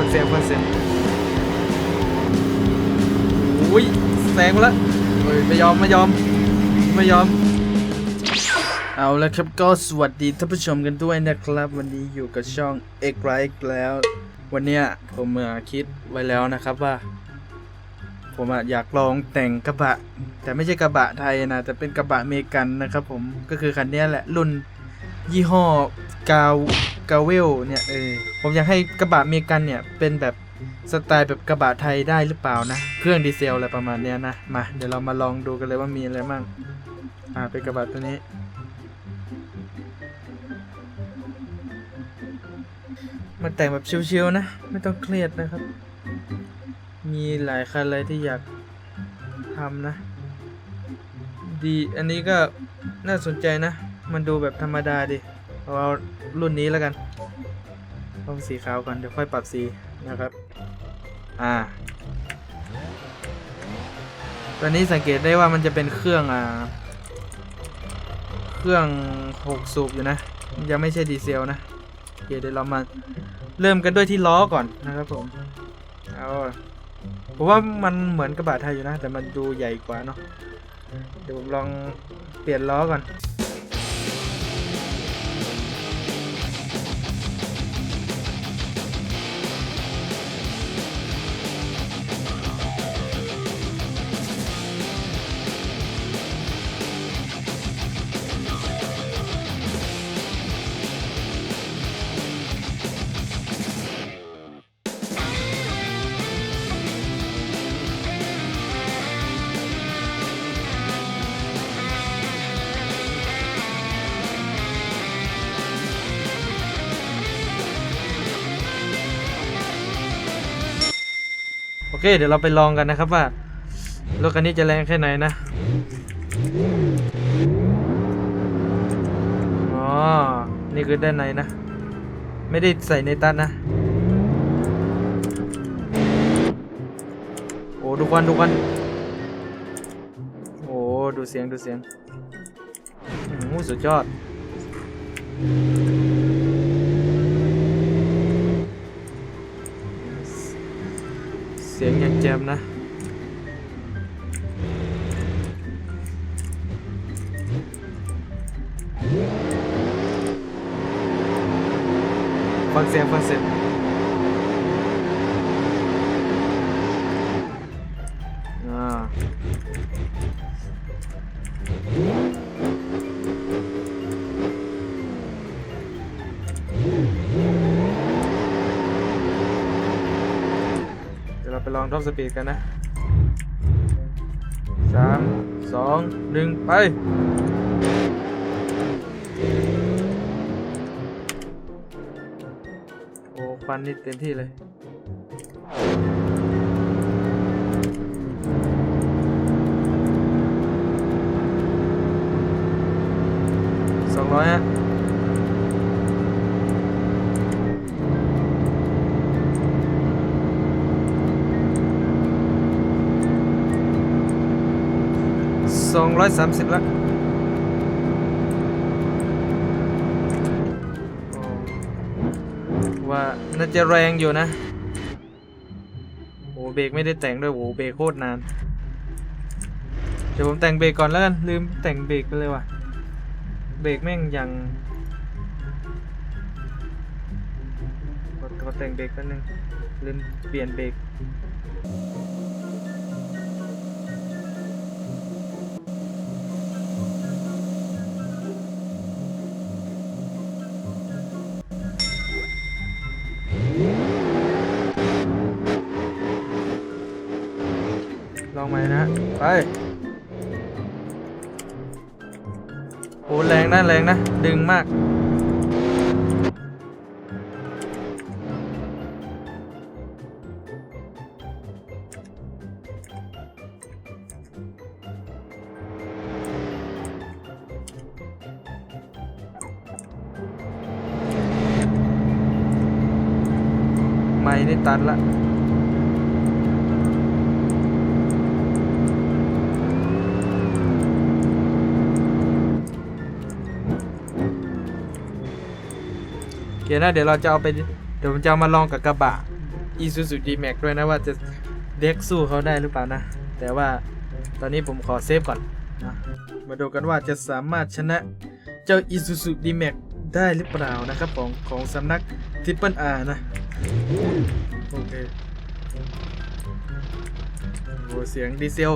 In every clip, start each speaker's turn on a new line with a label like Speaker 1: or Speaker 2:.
Speaker 1: ฟังเสียงฟังเสียงอุ้ยแซงมาแล้วเฮ้ยไม่ยอมไม่ยอมไม่ยอม เอาละครับก็สวัสดีท่านผู้ชมกันด้วยนะครับ วันนี้อยู่กับช่อง X r i แล้ว วันเนี้ยผมเมื่อคิดไว้แล้วนะครับว่า ผมอะอยากลองแต่งกระบะ แต่ไม่ใช่กระบะไทยนะแต่เป็นกระบะอเมริกันนะครับผมก็คือคันนี้แหละรุ่นยี่ห้อกาว กาเวลเนี่ยเออผมอยากให้กระบะเมกันเนี่ยเป็นแบบสไตล์แบบกระบะไทยได้หรือเปล่านะ เครื่องดีเซลอะไรประมาณเนี้ยนะมาเดี๋ยวเรามาลองดูกันเลยว่ามีอะไรบ้างอ่าเป็นกระบะตัวนี้มันแต่งแบบชิวๆนะ ไม่ต้องเครียดนะครับ มีหลายคันเลยที่อยากทำนะ ดีอันนี้ก็น่าสนใจนะ มันดูแบบธรรมดาดิ เอาเอารุ่นนี้แล้วกันต้องสีขาวก่อนเดี๋ยวค่อยปรับสีนะครับ อ่าตอนนี้สังเกตได้ว่ามันจะเป็นเครื่องอ่า เครื่อง6สูบอยู่นะ ยังไม่ใช่ดีเซลนะโอเคเดี๋ยวเรามาเริ่มกันด้วยที่ล้อก่อนนะครับผม เอาผมว่ามันเหมือนกระบะไทยอยู่นะ แต่มันดูใหญ่กว่าเนาะ เดี๋ยวผมลองเปลี่ยนล้อก่อน โอเค เดี๋ยวเราไปลองกันนะครับว่ารถคันนี้จะแรงแค่ไหนนะอ๋อนี่คือด้านในนะ ไม่ได้ใส่ในตันนะ โอ้ดูควันดูควันโอ้ดูเสียงดูเสียงโอ้โหสุดยอด สียงอย่างแจมนะ ฟังเสียงฟังเสียง ไปลองท็อปสปีดกันนะสามสองหนึ่งไป โอ้ควันนี่เต็มที่เลยสองร้อยฮะ สองร้อยสามสิบละว่าน่าจะแรงอยู่นะโอ้เบรกไม่ได้แต่งด้วยโอ้เบรกโคตรนาน เดี๋ยวผมแต่งเบรกก่อนแล้วกัน ลืมแต่งเบรกไปเลยว่ะ เบรกแม่งยังขอขอแต่งเบรกแป๊บนึงลืมเปลี่ยนเบรก องใหม่นะ ไป โอ้แรงนะแรงนะ ดึงมากไม่ได้ตันละ เคนะเดี๋ยวเราจะเอาไปเดี๋ยวผมจะเอามาลองกับกระบะ Isuzu D-Max ด้วยนะว่าจะเด็กสู้เขาได้หรือเปล่านะ แต่ว่าตอนนี้ผมขอเซฟก่อนนะมาดูกันว่าจะสามารถชนะเจ้า Isuzu D-Max ได้หรือเปล่านะครับของของสำนัก Triple R นะ โอเคโอเสียงดีเซล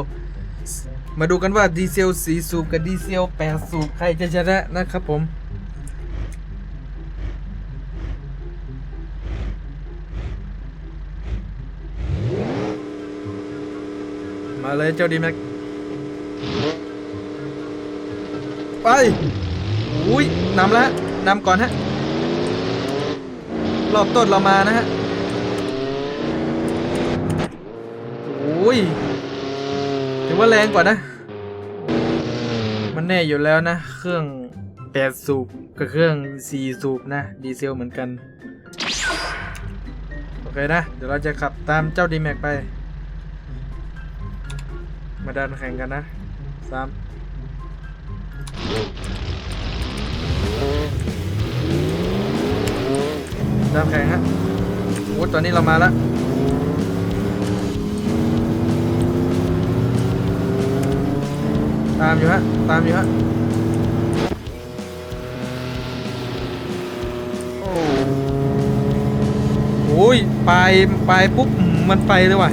Speaker 1: มาดูกันว่าดีเซลสีสูบกับดีเซลแปดสูบใครจะชนะนะครับผม มาเลยเจ้าดีแม็กไปอุ้ยนำแล้วนำก่อนฮะรอบต้นเรามานะฮะโอ้ยถือว่าแรงกว่านะ มันแน่อยู่แล้วนะ เครื่องแปดสูบกับเครื่องสี่สูบนะ ดีเซลเหมือนกัน โอเคนะ เดี๋ยวเราจะขับตามเจ้าดีแม็กไป มาดันแข่งกันนะสามดันแข่งฮะโอ้ตอนนี้เรามาแล้วตามอยู่ฮะ ตามอยู่ฮะ โอ้ยไป ไปปุ๊บ มันไปเลยว่ะ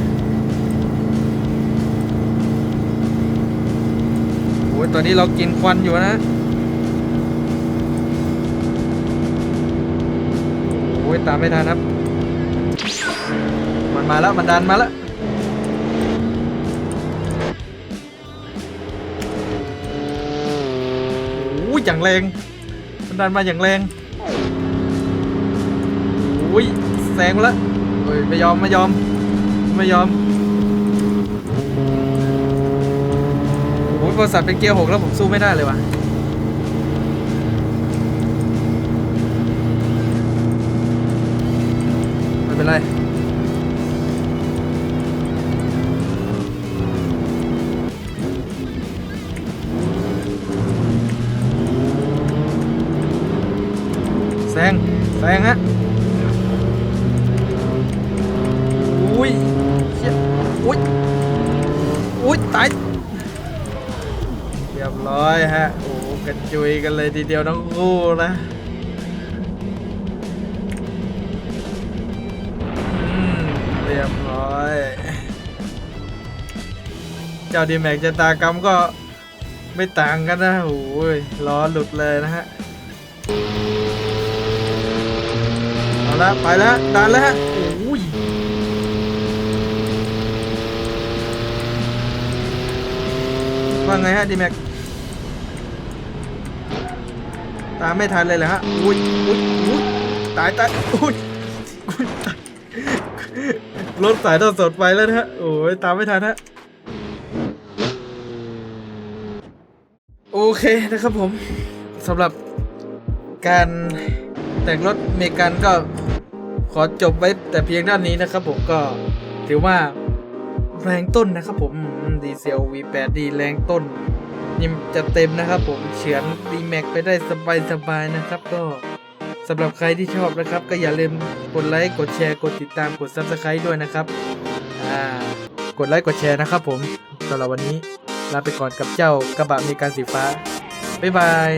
Speaker 1: ตอนนี้เรากินควันอยู่นะโอ้ยตามไม่ทันครับ มันมาแล้วมันดันมาแล้วโอ้ยอย่างแรงมันดันมาอย่างแรงโอ้ยแซงมาแล้วโอ้ยไม่ยอมไม่ยอมไม่ยอม โอ้ยบริษัทเป็นเกียร์หกแล้วผมสู้ไม่ได้เลยว่ะไม่เป็นไรแซงแซงฮะอุ้ยเชี่ยอุ้ยอุ้ยตาย รียบร้อยฮะ โอ้กระจุยกันเลยทีเดียวทั้งคู่นะเรียบร้อย เจ้าดีแม็กจะตากรรมก็ไม่ต่างกันนะโอ้ยล้อหลุดเลยนะฮะ เอาละไปแล้วดันแล้วฮะโอ้ยว่าไงฮะดีแม็ก ตามไม่ทันเลยเหรอฮะอุ้ยอุ้ยอุ้ยตายตายอุ้ยอุ้ยตายรถสายทอดสดไปแล้วนะฮะโอ้ยตามไม่ทันฮะโอเคนะครับผมสำหรับการแต่งรถเมกันก็ขอจบไว้แต่เพียงด้านนี้นะครับผมก็ถือว่าแรงต้นนะครับผมดีเซล V8 ดีแรงต้น นี่จะเต็มนะครับผมเฉือนดีแม็กไปได้สบายๆนะครับ ก็สำหรับใครที่ชอบนะครับ ก็อย่าลืมกดไลค์กดแชร์กดติดตามกด Subscribe ด้วยนะครับอ่ากดไลค์กดแชร์นะครับผมสำหรับวันนี้ลาไปก่อนกับเจ้ากระบะมีการสีฟ้าบ๊ายบาย